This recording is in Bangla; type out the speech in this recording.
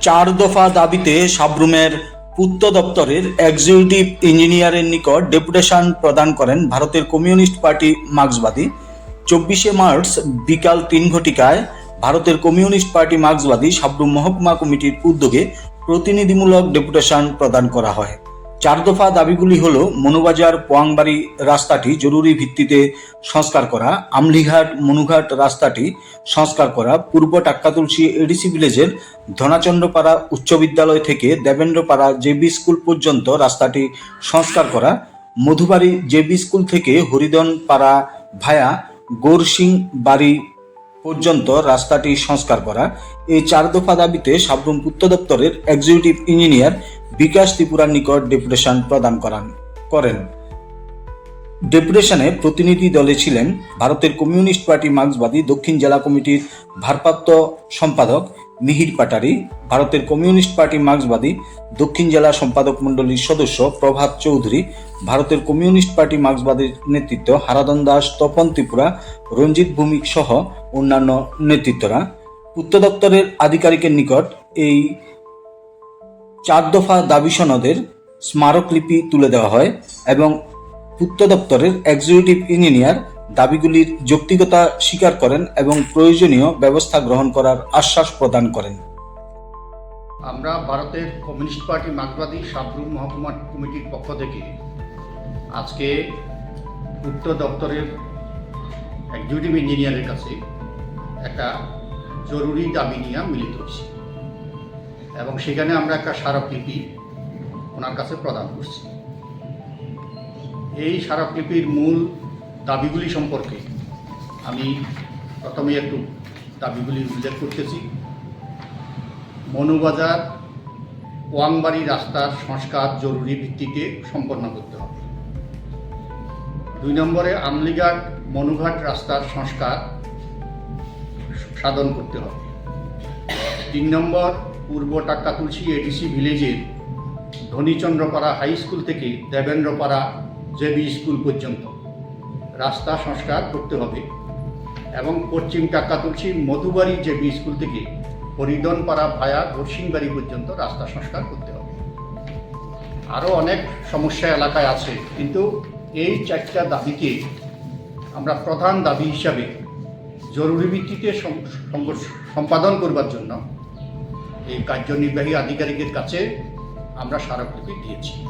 চার দফা দাবিতে সাবরুমের পূর্ত দপ্তরের এক্সিকিউটিভ ইঞ্জিনিয়ারের নিকট ডেপুটেশন প্রদান করেন ভারতের কমিউনিস্ট পার্টি মার্ক্সবাদী। চব্বিশে মার্চ বিকাল তিন ঘটিকায় ভারতের কমিউনিস্ট পার্টি মার্ক্সবাদী সাবরুম মহকুমা কমিটির উদ্যোগে প্রতিনিধিমূলক ডেপুটেশন প্রদান করা হয়। চার দফা দাবিগুলি হল মনুবাজার, পোয়াংবাড়ি রাস্তাটি জরুরি ভিত্তিতে সংস্কার করা, আমলিঘাট, মনুঘাট রাস্তাটি সংস্কার করা, পূর্ব টাক্কাতুলসী এডিসি ভিলেজের ধনাচন্দ্রপাড়া উচ্চ বিদ্যালয় থেকে দেবেন্দ্রপাড়া জেবি স্কুল পর্যন্ত রাস্তাটি সংস্কার করা, মধুবাড়ি জেবি স্কুল থেকে হরিদন পাড়া ভায়া গোরসিং বাড়ি পর্যন্ত রাস্তাটি সংস্কার করা। এই চার দফা দাবিতে সাবরুম পূর্ত দপ্তরের এক্সিকিউটিভ ইঞ্জিনিয়ার বিকাশ ত্রিপুরার নিকট ডেপুটেশন প্রদান করান, করেন। ডেপুটেশনে প্রতিনিধি দলে ছিলেন ভারতের কমিউনিস্ট পার্টি মার্ক্সবাদী দক্ষিণ জেলা কমিটির ভারপ্রাপ্ত সম্পাদক মিহির পাটারি ভারতের কমিউনিস্ট পার্টি মার্ক্সবাদী, দক্ষিণ জেলা সম্পাদক মণ্ডলীর সদস্য প্রভাত চৌধুরী, ভারতের কমিউনিস্ট পার্টি মার্ক্সবাদীর নেতৃত্ব হারাদন দাস, তপন ত্রিপুরা, রঞ্জিত ভৌমিক সহ অন্যান্য নেতৃত্বরা। পূর্ত দপ্তরের আধিকারিকের নিকট এই চার দফা দাবি সনদের স্মারকলিপি তুলে দেওয়া হয় এবং পূর্ত দপ্তরের এক্সিকিউটিভ ইঞ্জিনিয়ার দাবিগুলির যৌক্তিকতা স্বীকার করেন এবং প্রয়োজনীয় ব্যবস্থা গ্রহণ করার আশ্বাস প্রদান করেন। আমরা ভারতের কমিউনিস্ট পার্টি মার্ক্সবাদী সাবরুম মহকুমা কমিটির পক্ষ থেকে আজকে উত্তর দপ্তরের এক্সিকিউটিভ ইঞ্জিনিয়ারের কাছে একটা জরুরি দাবি নিয়ে মিলিত হয়েছি এবং সেখানে আমরা একটা স্মারকলিপি ওনার কাছে প্রদান করছি। এই স্মারকলিপির মূল দাবিগুলি সম্পর্কে আমি প্রথমে একটু দাবিগুলি উল্লেখ করতেছি। মনুবাজার, ওয়াংবাড়ি রাস্তার সংস্কার জরুরি ভিত্তিতে সম্পন্ন করতে হবে। দুই নম্বরে আমলিঘাট, মনুঘাট রাস্তার সংস্কার সাধন করতে হবে। তিন নম্বর, পূর্ব টাক্কাতুলসী এডিসি ভিলেজের ধনীচন্দ্রপাড়া হাই স্কুল থেকে দেবেন্দ্রপাড়া জেবি স্কুল পর্যন্ত। রাস্তা সংস্কার করতে হবে এবং পশ্চিম টাক্কাতুলসী মধুবাড়ি জেবি স্কুল থেকে হরিদনপাড়া ভায়া ঘরসিংবাড়ি পর্যন্ত রাস্তা সংস্কার করতে হবে। আরও অনেক সমস্যা এলাকায় আছে, কিন্তু এই চারটা দাবিকে আমরা প্রধান দাবি হিসাবে জরুরি ভিত্তিতে সম- সম- সম্পাদন করবার জন্য এই কার্যনির্বাহী আধিকারিকের কাছে আমরা স্মারকলিপি দিয়েছি।